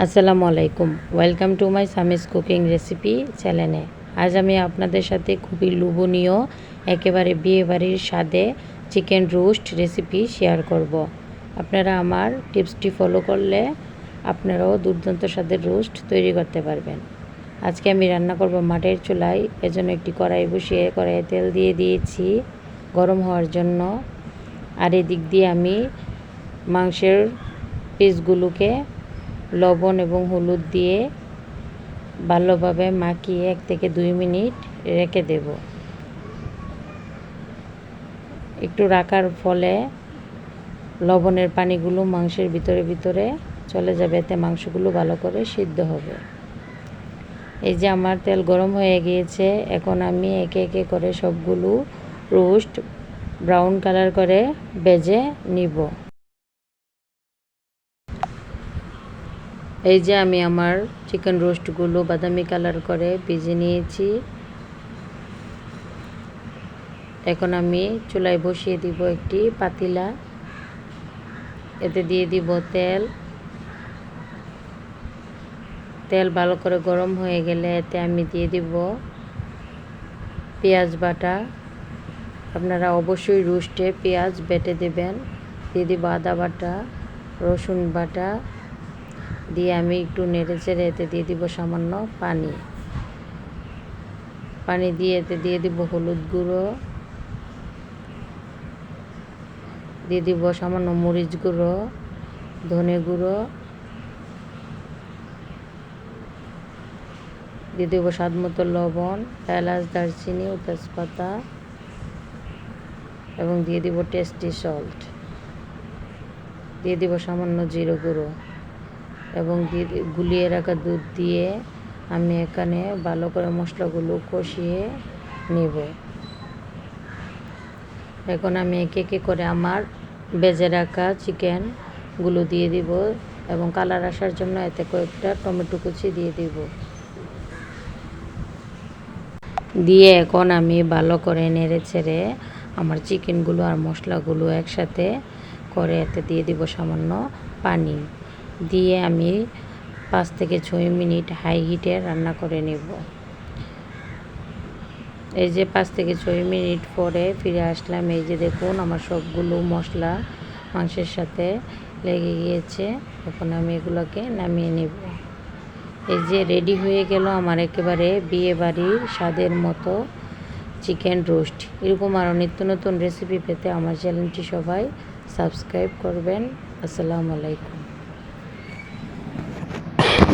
আসসালামু আলাইকুম। Welcome to my Sami's cooking recipe চ্যানেলে আজ আমি আপনাদের সাথে খুবই লোভনীয়, একেবারে বিয়েবাড়ির স্বাদে চিকেন রোস্ট রেসিপি শেয়ার করব। আপনারা আমার টিপসটি ফলো করলে আপনারাও দুর্দান্ত স্বাদের রোস্ট তৈরি করতে পারবেন। আজকে আমি রান্না করব মাটির চুলায়, এজন্য একটি কড়াই বসিয়ে কড়াইয়ে তেল দিয়ে দিয়েছি গরম হওয়ার জন্য। আর এদিক দিয়ে আমি মাংসের পিসগুলোকে লবণ এবং হলুদ দিয়ে ভালোভাবে মাখিয়ে এক থেকে দুই মিনিট রেখে দেব। একটু রাখার ফলে লবণের পানিগুলো মাংসের ভিতরে ভিতরে চলে যাবে, এতে মাংসগুলো ভালো করে সিদ্ধ হবে। এই যে আমার তেল গরম হয়ে গিয়েছে, এখন আমি একে একে করে সবগুলো রোস্ট ব্রাউন কালার করে বেজে নিব। এই যে আমি আমার চিকেন রোস্টগুলো বাদামি কালার করে ভেজে নিয়েছি। এখন আমি চুলায় বসিয়ে দিব একটি পাতিলা। এতে দিয়ে দিব তেল। তেল ভালো করে গরম হয়ে গেলে এতে আমি দিয়ে দিব পেঁয়াজ বাটা। আপনারা অবশ্যই রোস্টে পেঁয়াজ বেটে দেবেন। দিয়ে দিব আদা বাটা, রসুন বাটা। দিয়ে আমি একটু নেড়ে চেড়ে এতে দিয়ে দিব সামান্য পানি। পানি দিয়ে এতে দিয়ে দিব হলুদ গুঁড়ো। দিয়ে দিব সামান্য মরিচ গুঁড়ো, ধনে গুঁড়ো। দিয়ে দেবো স্বাদ মতো লবণ, এলাচ, দারচিনি ও তেজপাতা এবং দিয়ে দিব টেস্টি সল্ট। দিয়ে দিব সামান্য জিরো গুঁড়ো। এবং গুলিয়ে রাখা দুধ দিয়ে আমি এখানে ভালো করে মশলাগুলো কষিয়ে নেব। এখন আমি একে একে করে আমার বেজে রাখা চিকেনগুলো দিয়ে দিব এবং কালার আসার জন্য এতে কয়েকটা টমেটো কুচি দিয়ে দিব। দিয়ে এখন আমি ভালো করে নেড়ে ছেড়ে আমার চিকেনগুলো আর মশলাগুলো একসাথে করে এতে দিয়ে দিব সামান্য পানি। দিয়ে আমি পাঁচ থেকে ছয় মিনিট হাই হিটে রান্না করে নেব। এই যে পাঁচ থেকে ছয় মিনিট পরে ফিরে আসলাম। এই যে দেখুন, আমার সবগুলো মশলা মাংসের সাথে লেগে গিয়েছে। এখন আমি এগুলোকে নামিয়ে নেব। এই যে রেডি হয়ে গেল আমার একেবারে বিয়ে বাড়ির স্বাদের মতো চিকেন রোস্ট। এরকম আরও নিত্য নতুন রেসিপি পেতে আমার চ্যানেলটি সবাই সাবস্ক্রাইব করবেন। আসসালামু আলাইকুম।